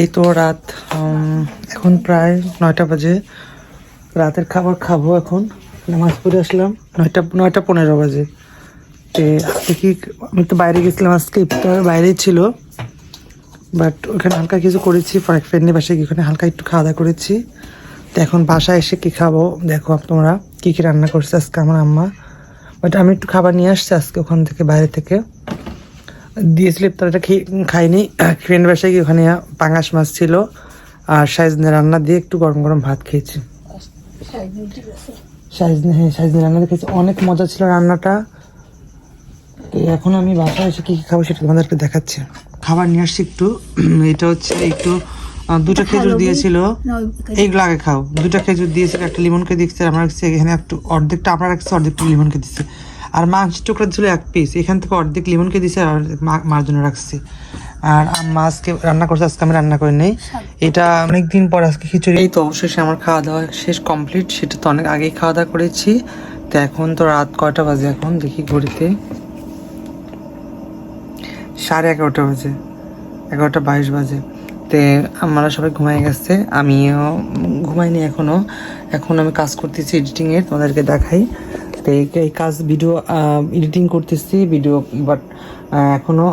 এই তো রাত এখন প্রায় নয়টা বাজে। রাতের খাবার খাব এখন। নামাজ পড়ে আসলাম, নয়টা নয়টা পনেরো বাজে। তে আজকে কি, আমি তো বাইরে গেছিলাম, আজকে ইফতার বাইরেই ছিল। বাট ওখানে হালকা কিছু করেছি ফ্রেন্ডের বাসায় ওখানে হালকা একটু খাওয়া দাওয়া করেছি। তো এখন বাসায় এসে কি খাব, দেখো তোমরা কী কী রান্না করছে আজকে আমার আম্মা। বাট আমি একটু খাবার নিয়ে আসছি আজকে ওখান থেকে, বাইরে থেকে। দিয়েছিল ইফতারটা খেয়ে খাইনি। ফ্রেন্ড বাসায় গিয়ে ওখানে পাঙাশ মাছ ছিল আর সাইজনে রান্না দিয়ে একটু গরম গরম ভাত খেয়েছি। সাইজনে হ্যাঁ সাইজনে রান্না খেয়েছি। অনেক মজা ছিল রান্নাটা। তো এখন আমি বাসায় এসে কি কি খাব সেটা তোমাদেরকে দেখাচ্ছি। খাবার নিয়ে আসছি একটু। এটা হচ্ছে একটু দুটো খেজুর দিয়েছিল। এইগুলো আগে খাও। দুটো খেজুর দিয়েছিল একটা লিমনকে দিচ্ছে আমরা রাখছি এখানে একটু অর্ধেকটা আমরা রাখছি অর্ধেকটা লিমনকে দিচ্ছে। আর মাংস টুকরা ছিল এক পিস এখান থেকে অর্ধেক লিমনকে দিছে আর মার জন্য রাখছি। আর আজকে রান্না করছে, আজকে আমি রান্না করে নেই। এটা অনেক দিন পর আজকে খিচুড়ি। এই তো অবশেষে আমার খাওয়া দাওয়া শেষ কমপ্লিট সেটা তো অনেক আগেই খাওয়া দাওয়া করেছি। তো এখন তো রাত কয়টা বাজে এখন? দেখি ঘড়িতে। সাড়ে এগারোটা বাজে। এগারোটা বাইশ বাজে। তে আমরা সবাই ঘুমাই গেছে, আমিও ঘুমাইনি এখনও এখন আমি কাজ করতেছি এডিটিংয়ের তোমাদেরকে দেখাই। তো এই কাজ ভিডিও এডিটিং করতেছি ভিডিও বাট এখনও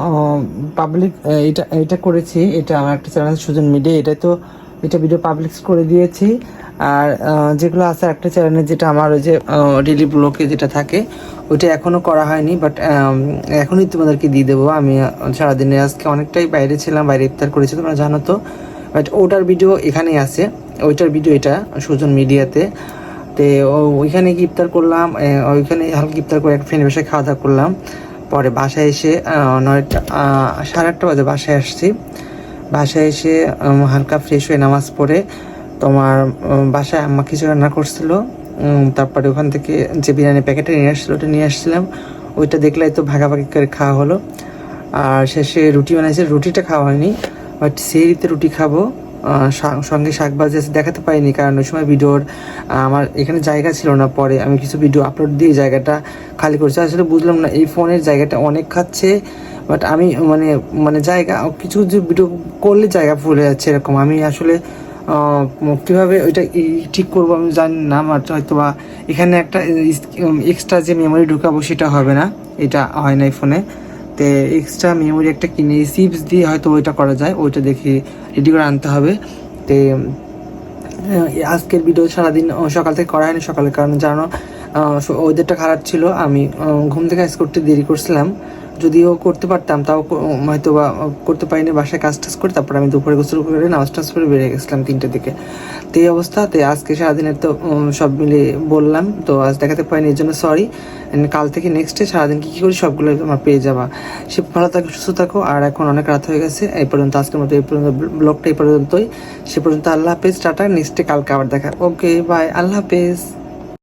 পাবলিক এটা এটা করেছি, এটা আমার একটা চ্যানেল সুজন মিডিয়া এটা তো, এটা ভিডিও পাবলিক করে দিয়েছি। আর যেগুলো আছে একটা চ্যানেলে যেটা আমার ওই যে ডেলি ব্লকে যেটা থাকে, ওইটা এখনও করা হয়নি বাট এখনই তোমাদেরকে দিয়ে দেবো। আমি সারাদিনে আজকে অনেকটাই বাইরে ছিলাম, বাইরে ইফতার করেছি, তোমরা জানো তো। বাট ওটার ভিডিও এখানেই আছে, ওইটার ভিডিও এটা, সুজন মিডিয়াতে তে ওইখানে কি ইফতার করলাম ওইখানে হালকা ইফতার করে এক ফ্রেন্ড বসে খাওয়া দাওয়া করলাম। পরে বাসায় এসে নয়টা সাড়ে আটটা বাজে বাসায় আসছি। বাসায় এসে হালকা ফ্রেশ হয়ে নামাজ পড়ে তোমার বাসায় আম্মা কিছু রান্না করছিল তারপরে ওখান থেকে যে বিরিয়ানি প্যাকেটে নিয়ে আসছিল ওটা নিয়ে আসছিলাম। ওইটা দেখলেই তো ভাগাভাগি করে খাওয়া হলো। আর শেষে রুটি বানাইছে, রুটিটা খাওয়া হয়নি বাট সেরিতে রুটি খাব। সঙ্গে শাক আছে দেখাতে পাইনি কারণ ওই সময় ভিডিওর আমার এখানে জায়গা ছিল না, পরে আমি কিছু ভিডিও আপলোড দিয়ে জায়গাটা খালি করছি। আসলে বুঝলাম না, এই ফোনের জায়গাটা অনেক খাচ্ছে বাট আমি মানে মানে জায়গা, কিছু কিছু ভিডিও করলে জায়গা ফুল যাচ্ছে এরকম। আমি আসলে কীভাবে ওইটা ঠিক করব আমি জানি না আমার হয়তো বা এখানে একটা এক্সট্রা যে মেমোরি ঢুকাবো সেটা হবে না, এটা হয় না এই ফোনে তো এক্সট্রা মেমোরি একটা কিনে চিপস দিয়ে হয়তো ওইটা করা যায়, ওইটা দেখে রেডি করে আনতে হবে। তো আজকের ভিডিও সারাদিন সকাল থেকে করা হয়নি সকালে, কারণ জানো ওয়েদারটা খারাপ ছিল, আমি ঘুম থেকে আজ করতে দেরি করছিলাম। যদিও করতে পারতাম, তাও হয়তো বা করতে পারিনি, বাসায় কাজ টাজ করে, তারপর আমি দুপুরে গোসল করে, নামাজ টাজ করে বেরিয়ে গেছিলাম তিনটের দিকে। তো এই অবস্থাতে আজকে সারাদিনের তো সব মিলে বললাম, তো আজ দেখাতে পারিনি এর জন্য সরি কাল থেকে নেক্সট সারাদিন কী কী করি সবগুলো তোমার পেয়ে যাবা। সে ভালো থাকো, সুস্থ থাকো, আর এখন অনেক রাত হয়ে গেছে, এই পর্যন্ত আজকের মতো এই পর্যন্ত ব্লগটা এই পর্যন্তই। সে পর্যন্ত আল্লাহ হাফেজ, টাটা নেক্সট কালকে আবার দেখা ওকে বাই আল্লাহ হাফেজ।